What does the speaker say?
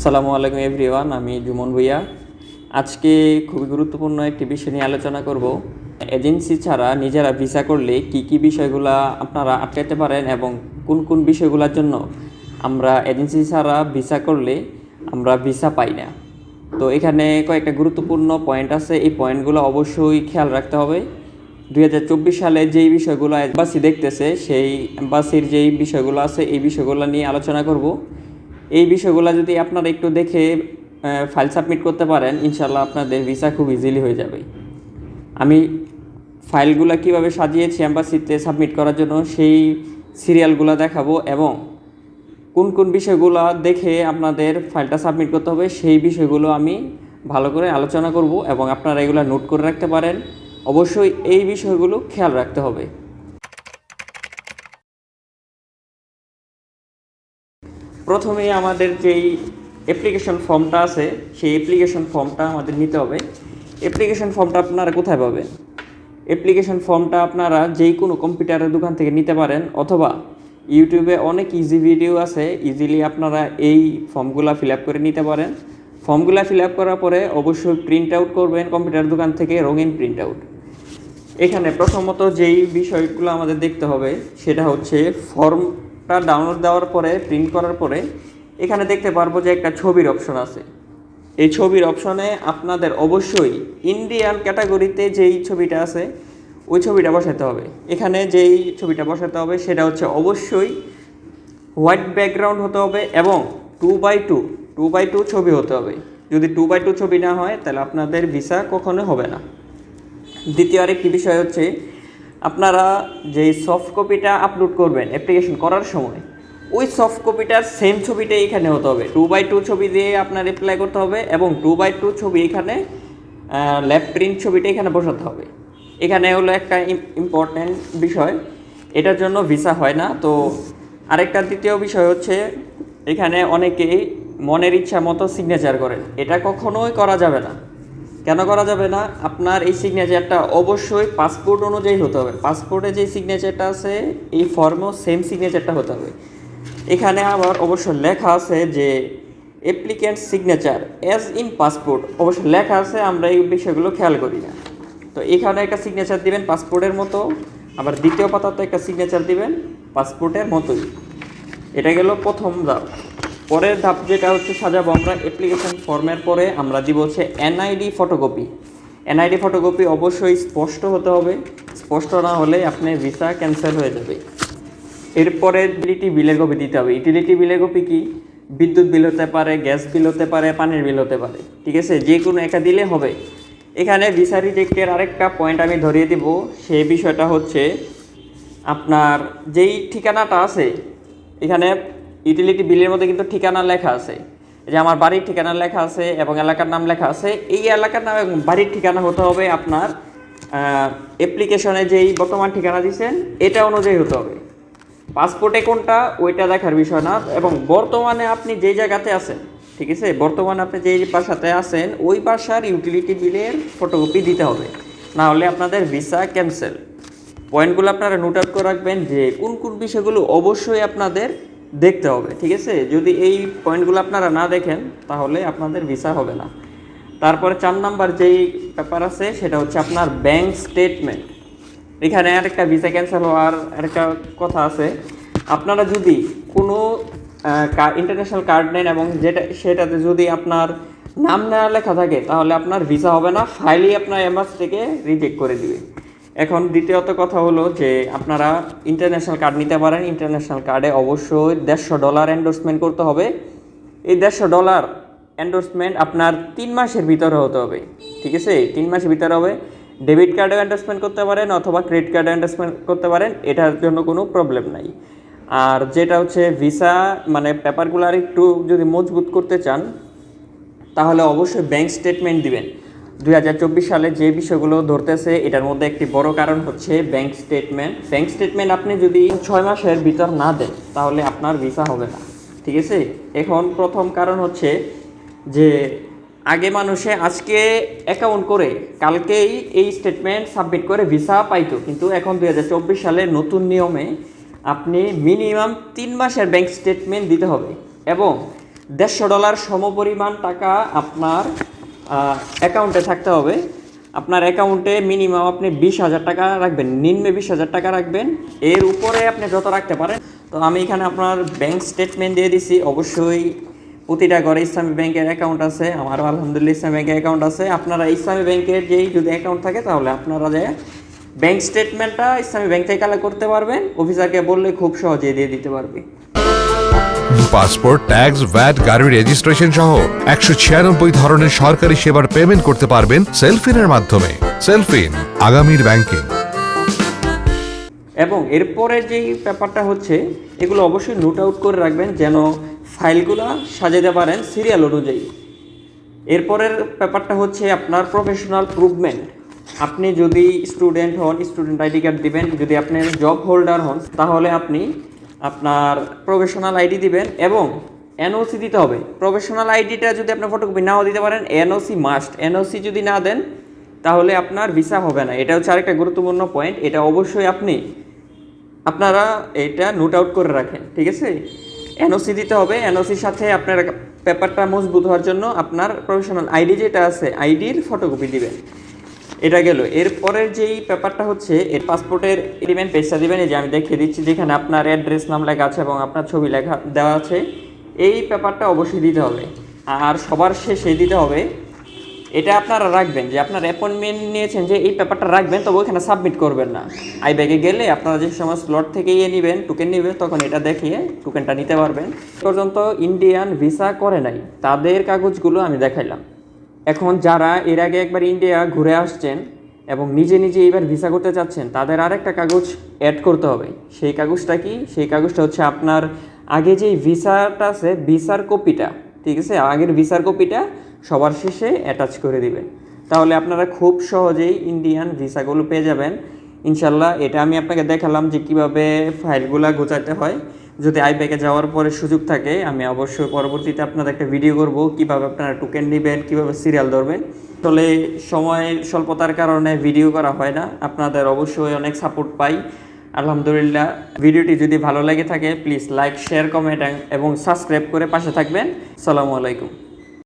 আসসালামু আলাইকুম এভরিওয়ান, আমি জুমন ভুইয়া। আজকে খুবই গুরুত্বপূর্ণ একটি বিষয় নিয়ে আলোচনা করব। এজেন্সি ছাড়া নিজেরা ভিসা করলে কি কি বিষয়গুলো আপনারা আটকাতে পারেন এবং কোন কোন বিষয়গুলোর জন্য? আমরা এজেন্সি ছাড়া ভিসা করলে আমরা ভিসা পাই না। তো এখানে কয়েকটা গুরুত্বপূর্ণ পয়েন্ট আছে। এই পয়েন্টগুলো অবশ্যই খেয়াল রাখতে হবে। দুই হাজার চব্বিশ সালে যেই বিষয়গুলো এম্বাসি দেখতেছে, সেই এম্বাসির যেই বিষয়গুলো আছে, এই বিষয়গুলো নিয়ে আলোচনা করব। এই বিষয়গুলো যদি আপনারা একটু দেখে ফাইল সাবমিট করতে পারেন ইনশাল্লাহ আপনাদের ভিসা খুব ইজিলি হয়ে যাবে। আমি ফাইলগুলো কীভাবে সাজিয়েছি অ্যাম্বাসিতে সাবমিট করার জন্য, সেই সিরিয়ালগুলো দেখাবো এবং কোন কোন বিষয়গুলো দেখে আপনাদের ফাইলটা সাবমিট করতে হবে, সেই বিষয়গুলো আমি ভালো করে আলোচনা করব এবং আপনারা এগুলো নোট করে রাখতে পারেন। অবশ্যই এই বিষয়গুলো খেয়াল রাখতে হবে। প্রথমে আমাদের যেই অ্যাপ্লিকেশন ফর্মটা আছে, সেই অ্যাপ্লিকেশন ফর্মটা আমাদের নিতে হবে। অ্যাপ্লিকেশন ফর্মটা আপনারা কোথায় পাবেন? অ্যাপ্লিকেশন ফর্মটা আপনারা যেই কোনো কম্পিউটারের দোকান থেকে নিতে পারেন, অথবা ইউটিউবে অনেক ইজি ভিডিও আছে ইজিলি আপনারা এই ফর্মগুলো ফিল আপ করে নিতে পারেন। ফর্মগুলো ফিল আপ করার পরে অবশ্যই প্রিন্ট আউট করবেন কম্পিউটার দোকান থেকে, রঙিন প্রিন্ট আউট এখানে প্রথমত যেই বিষয়গুলো আমাদের দেখতে হবে, সেটা হচ্ছে ফর্মটা ডাউনলোড দেওয়ার পরে প্রিন্ট করার পরে, এখানে দেখতে পারব যে একটা ছবির অপশন আছে। এই ছবির অপশনে আপনাদের অবশ্যই ইন্ডিয়ান ক্যাটাগরিতে যেই ছবিটা আছে, ওই ছবিটা বসাতে হবে। এখানে যেই ছবিটা বসাতে হবে, সেটা হচ্ছে অবশ্যই হোয়াইট ব্যাকগ্রাউন্ড হতে হবে এবং two by two two by two ছবি হতে হবে। যদি টু বাই টু ছবি না হয়, তাহলে আপনাদের ভিসা কখনো হবে না। দ্বিতীয় আরেকটি বিষয় হচ্ছে আপনারা যেই সফট কপিটা আপলোড করবেন অ্যাপ্লিকেশন করার সময়, ওই সফট কপিটার সেম ছবিটাই এখানে হতে হবে। টু বাই টু ছবি দিয়ে আপনার অ্যাপ্লাই করতে হবে এবং টু বাই টু ছবি এখানে ল্যাব প্রিন্ট ছবিটা এখানে বসাতে হবে। এখানে হলো একটা ইম্পর্ট্যান্ট বিষয়, এটার জন্য ভিসা হয় না। তো আরেকটা দ্বিতীয় বিষয় হচ্ছে, এখানে অনেকেই মনের ইচ্ছা মতো সিগনেচার করেন। এটা কখনোই করা যাবে না। কেন করা যাবে না? আপনার এই সিগনেচারটা অবশ্যই পাসপোর্ট অনুযায়ী হতে হবে। পাসপোর্টে যে সিগনেচারটা আছে, এই ফর্মেও সেম সিগনেচারটা হতে হবে। এখানে আবার অবশ্য লেখা আছে যে applicant signature as in passport অবশ্য লেখা আছে, আমরা এই বিষয়গুলো খেয়াল করি না। তো এখানে একটা সিগনেচার দিবেন পাসপোর্টের মতো, আবার দ্বিতীয় পাতাতে একটা সিগনেচার দিবেন পাসপোর্টের মতোই। এটা গেল প্রথম ধাপ পরের ধাপ যেটা হচ্ছে সাজাবো আমরা অ্যাপ্লিকেশন ফর্মের পরে আমরা দিব হচ্ছে এনআইডি ফটোকপি এনআইডি ফটোকপি অবশ্যই স্পষ্ট হতে হবে। স্পষ্ট না হলে আপনার ভিসা ক্যান্সেল হয়ে যাবে। এরপরে ইউটিলিটি বিলের কপি দিতে হবে। ইউটিলিটি বিলের কপি কি? বিদ্যুৎ বিল হতে পারে গ্যাস বিল হতে পারে, পানির বিল হতে পারে। ঠিক আছে? যে কোনো একটা দিলে হবে। এখানে ভিসা রিজেক্টের আরেকটা পয়েন্ট আমি ধরিয়ে দিব। সেই বিষয়টা হচ্ছে আপনার যেই ঠিকানাটা আছে, এখানে ইউটিলিটি বিলের মধ্যে কিন্তু ঠিকানা লেখা আছে। যে আমার বাড়ির ঠিকানা লেখা আছে এবং এলাকার নাম লেখা আছে, এই এলাকার নাম এবং বাড়ির ঠিকানা হতে হবে আপনার অ্যাপ্লিকেশনে যেই বর্তমান ঠিকানা দিচ্ছেন এটা অনুযায়ী হতে হবে। পাসপোর্টে কোনটা, ওইটা দেখার বিষয় না। এবং বর্তমানে আপনি যেই জায়গাতে আছেন, ঠিক আছে? বর্তমানে আপনি যেই বাসাতে আছেন, ওই বাসার ইউটিলিটি বিলের ফটোকপি দিতে হবে। না হলে আপনাদের ভিসা ক্যান্সেল পয়েন্টগুলো আপনারা নোট আউট করে রাখবেন যে কোন কোন বিষয়গুলো অবশ্যই আপনাদের দেখতে হবে, ঠিক আছে? যদি এই পয়েন্টগুলো আপনারা না দেখেন, তাহলে আপনাদের ভিসা হবে না। তারপরে চার নাম্বার যেই ব্যাপার আছে, সেটা হচ্ছে আপনার ব্যাংক স্টেটমেন্ট এখানে আরেকটা ভিসা ক্যান্সেল হওয়ার আরেকটা কথা আছে। আপনারা যদি কোনো ইন্টারন্যাশনাল কার্ড নেন এবং যেটা, সেটাতে যদি আপনার নাম না লেখা থাকে, তাহলে আপনার ভিসা হবে না ফাইলই আপনার এম্বাস থেকে রিজেক্ট করে দিবে। এখন দ্বিতীয়ত কথা হলো যে আপনারা ইন্টারন্যাশনাল কার্ড নিতে পারেন। ইন্টারন্যাশনাল কার্ডে অবশ্যই দেড়শো ডলার এন্ডোর্সমেন্ট করতে হবে। এই দেড়শো ডলার এন্ডোর্সমেন্ট আপনার তিন মাসের ভিতরে হতে হবে, ঠিক আছে? তিন মাসের ভিতরে হবে। ডেবিট কার্ডে এন্ডোর্সমেন্ট করতে পারেন অথবা ক্রেডিট কার্ডে এন্ডোর্সমেন্ট করতে পারেন, এটার জন্য কোনো প্রবলেম নাই। আর যেটা হচ্ছে ভিসা মানে পেপারগুলো আর একটু যদি মজবুত করতে চান, তাহলে অবশ্যই ব্যাংক স্টেটমেন্ট দিবেন। দুই হাজার চব্বিশ সালে যে বিষয়গুলো ধরতেছে, এটার মধ্যে একটি বড় কারণ হচ্ছে ব্যাংক স্টেটমেন্ট ব্যাংক স্টেটমেন্ট আপনি যদি ছয় মাসের ভিতর না দেন, তাহলে আপনার ভিসা হবে না। ঠিক আছে? এখন প্রথম কারণ হচ্ছে যে আগে মানুষে আজকে অ্যাকাউন্ট করে, কালকেই এই স্টেটমেন্ট সাবমিট করে ভিসা পাইতো। কিন্তু এখন দুই হাজার চব্বিশ সালে নতুন নিয়মে আপনি মিনিমাম তিন মাসের ব্যাংক স্টেটমেন্ট দিতে হবে। এবং দেড়শো ডলার সমপরিমাণ টাকা আপনার অ্যাকাউন্টে থাকতে হবে। আপনার অ্যাকাউন্টে মিনিমাম আপনি বিশ হাজার টাকা রাখবেন, নিম্নে বিশ হাজার টাকা রাখবেন। এর উপরে আপনি যত রাখতে পারেন, তো আমি এখানে আপনার ব্যাংক স্টেটমেন্ট দিয়ে দিছি। অবশ্যই প্রতিটা ঘরে ইসলামী ব্যাংকের অ্যাকাউন্ট আছে, আমারও আলহামদুলিল্লাহ ইসলামী ব্যাংকের অ্যাকাউন্ট আছে। আপনারা ইসলামী ব্যাংকের যেই যদি অ্যাকাউন্ট থাকে, তাহলে আপনারা যে ব্যাংক স্টেটমেন্টটা ইসলামী ব্যাংক থেকে কালেক্ট করতে পারবেন অফিসারকে বললে খুব সহজেই দিয়ে দিতে পারবে। পাসপোর্ট, ট্যাক্স, ভ্যাট গাড়ি রেজিস্ট্রেশন সহ একশো ছিয়ানব্বই ধরনের সরকারি সেবার পেমেন্ট করতে পারবেন সেলফিনের মাধ্যমে। সেলফিন আগামীর ব্যাংকিং এবং এরপরে যেই ব্যাপারটা হচ্ছে, এগুলো অবশ্যই নোট আউট করে রাখবেন যেন ফাইলগুলো সাজাতে পারেন সিরিয়াল অনুযায়ী। এরপরের ব্যাপারটা হচ্ছে আপনার প্রফেশনাল প্রুভমেন্ট আপনি যদি স্টুডেন্ট হন স্টুডেন্ট আইডি কার্ড দিবেন, যদি আপনি জব হোল্ডার হন, তাহলে আপনি আপনার প্রফেশনাল আইডি দিবেন এবং এনওসি দিতে হবে। প্রফেশনাল আইডিটা যদি আপনি ফটোকপি নাও দিতে পারেন, এনওসি মাস্ট এনওসি যদি না দেন, তাহলে আপনার ভিসা হবে না। এটা হচ্ছে আরেকটা গুরুত্বপূর্ণ পয়েন্ট এটা অবশ্যই আপনি, আপনারা এটা নোট আউট করে রাখেন, ঠিক আছে? এনওসি দিতে হবে। এনওসির সাথে আপনার পেপারটা মজবুত হওয়ার জন্য আপনার প্রফেশনাল আইডি যেটা আছে, আইডির ফটোকপি দিবেন। এটা গেল। এরপরের যেই ব্যাপারটা হচ্ছে, এর পাসপোর্টের এলিমেন্ট পেজটা দিবেন, এই যে আমি দেখিয়ে দিচ্ছি, যেখানে আপনার অ্যাড্রেস নাম লেখা আছে এবং আপনার ছবি লেখা, দেওয়া আছে। এই পেপারটা অবশ্যই দিতে হবে। আর সবার শেষে দিতে হবে, এটা আপনারা রাখবেন যে আপনার অ্যাপয়েন্টমেন্ট নিয়েছেন যে এই পেপারটা রাখবেন, তবে ওখানে সাবমিট করবেন না। আই ব্যাগে গেলে আপনারা যে সময় স্লট থেকে ইয়ে নেবেন টোকেন নেবেন, তখন এটা দেখিয়ে টোকেনটা নিতে পারবেন। পর্যন্ত ইন্ডিয়ান ভিসা করে নাই। তাদের কাগজগুলো আমি দেখাইলাম। এখন যারা এর আগে একবার ইন্ডিয়া ঘুরে আসছেন এবং নিজে নিজে এবার ভিসা করতে চাচ্ছেন, তাদের আরেকটা কাগজ অ্যাড করতে হবে। সেই কাগজটা কি? সেই কাগজটা হচ্ছে আপনার আগে যেই ভিসাটা আছে ভিসার কপিটা ঠিক আছে? আগের ভিসার কপিটা সবার শেষে অ্যাটাচ করে দিবেন। তাহলে আপনারা খুব সহজেই ইন্ডিয়ান ভিসাগুলো পেয়ে যাবেন। ইনশাল্লাহ এটা আমি আপনাকে দেখালাম যে কীভাবে ফাইলগুলো গোছাতে হয়। যদি আইপ্যাকে যাওয়ার পরে সুযোগ থাকে, আমি অবশ্যই পরবর্তীতে আপনাদের একটা ভিডিও করব, কীভাবে আপনারা টোকেন নেবেন, কীভাবে সিরিয়াল ধরবেন। আসলে সময় স্বল্পতার কারণে ভিডিও করা হয় না, আপনাদের অবশ্যই অনেক সাপোর্ট পাই। আলহামদুলিল্লাহ ভিডিওটি যদি ভালো লাগে থাকে প্লিজ লাইক শেয়ার কমেন্ট এবং সাবস্ক্রাইব করে পাশে থাকবেন। সালামু আলাইকুম।